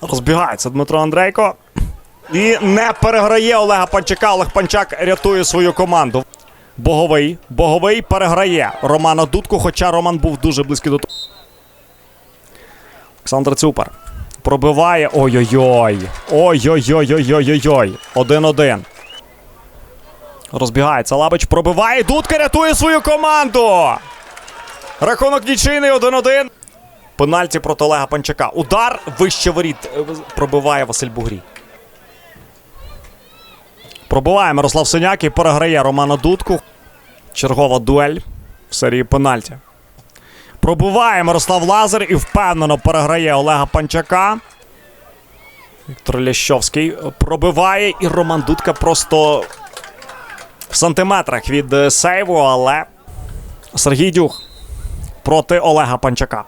Розбігається Дмитро Андрейко. І не переграє Олега Панчака. Олег Панчак рятує свою команду. Боговий. Боговий переграє Романа Дудку, хоча Роман був дуже близький до того. Олександр Цюпер. Пробиває. Ой-ой-ой. Ой-ой-ой-ой-ой-ой. Один-один. Розбігається. Лабич пробиває. Дудка рятує свою команду. Рахунок нічийний 1-1. Пенальті проти Олега Панчака. Удар вище воріт. Е, Пробиває Василь Бугрій. Пробиває Мирослав Синяк і переграє Романа Дудку. Чергова дуель в серії пенальті. Пробиває Мирослав Лазар і впевнено переграє Олега Панчака. Віктор Лящовський пробиває, і Роман Дудка просто в сантиметрах від е, сейву, але Сергій Дюх проти Олега Панчака.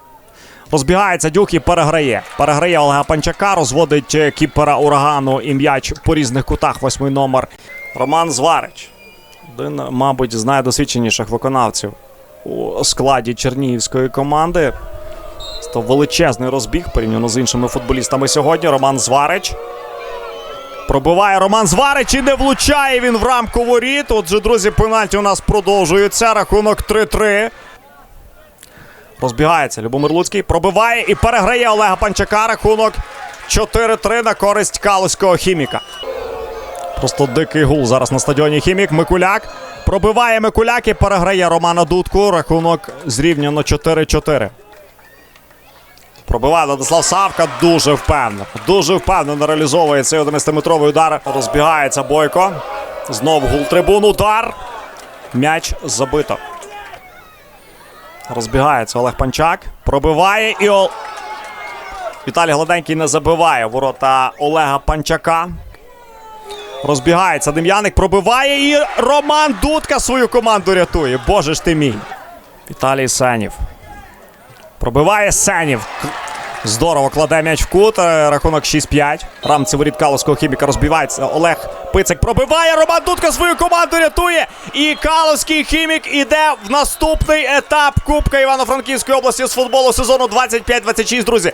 Розбігається Дюх і переграє. Переграє Олега Панчака, розводить е, кіпера урагану і м'яч по різних кутах. Восьмий номер. Роман Зварич. Один, мабуть, з найдосвідченіших виконавців у складі чернігівської команди. Це величезний розбіг порівняно з іншими футболістами сьогодні. Роман Зварич. Пробиває Роман Зварич і не влучає він в рамку воріт. Отже, друзі, пенальті у нас продовжується. Рахунок 3-3. Розбігається Любомир Луцький. Пробиває і переграє Олега Панчака. Рахунок 4-3 на користь Калуського хіміка. Просто дикий гул зараз на стадіоні Хімік. Микуляк. Пробиває Микуляк і переграє Романа Дудку. Рахунок зрівняно 4-4. Пробиває Владислав Савка дуже впевнено. Дуже впевнено реалізовує цей 11-метровий удар. Розбігається Бойко. Знов гул трибун. Удар. М'яч забито. Розбігається Олег Панчак. Пробиває і Ол... Віталій Гладенький не забиває ворота Олега Панчака. Розбігається Дем'яник, пробиває і Роман Дудка свою команду рятує. Боже ж ти мій. Віталій Сенів. Пробиває Сенів. Здорово кладе м'яч в кут. Е, Рахунок 6-5. Рамці воріт Каловського хіміка розбивається. Олег Пицик пробиває. Роман Дудка свою команду рятує. І Каловський хімік іде в наступний етап Кубка Івано-Франківської області з футболу сезону 25-26, друзі.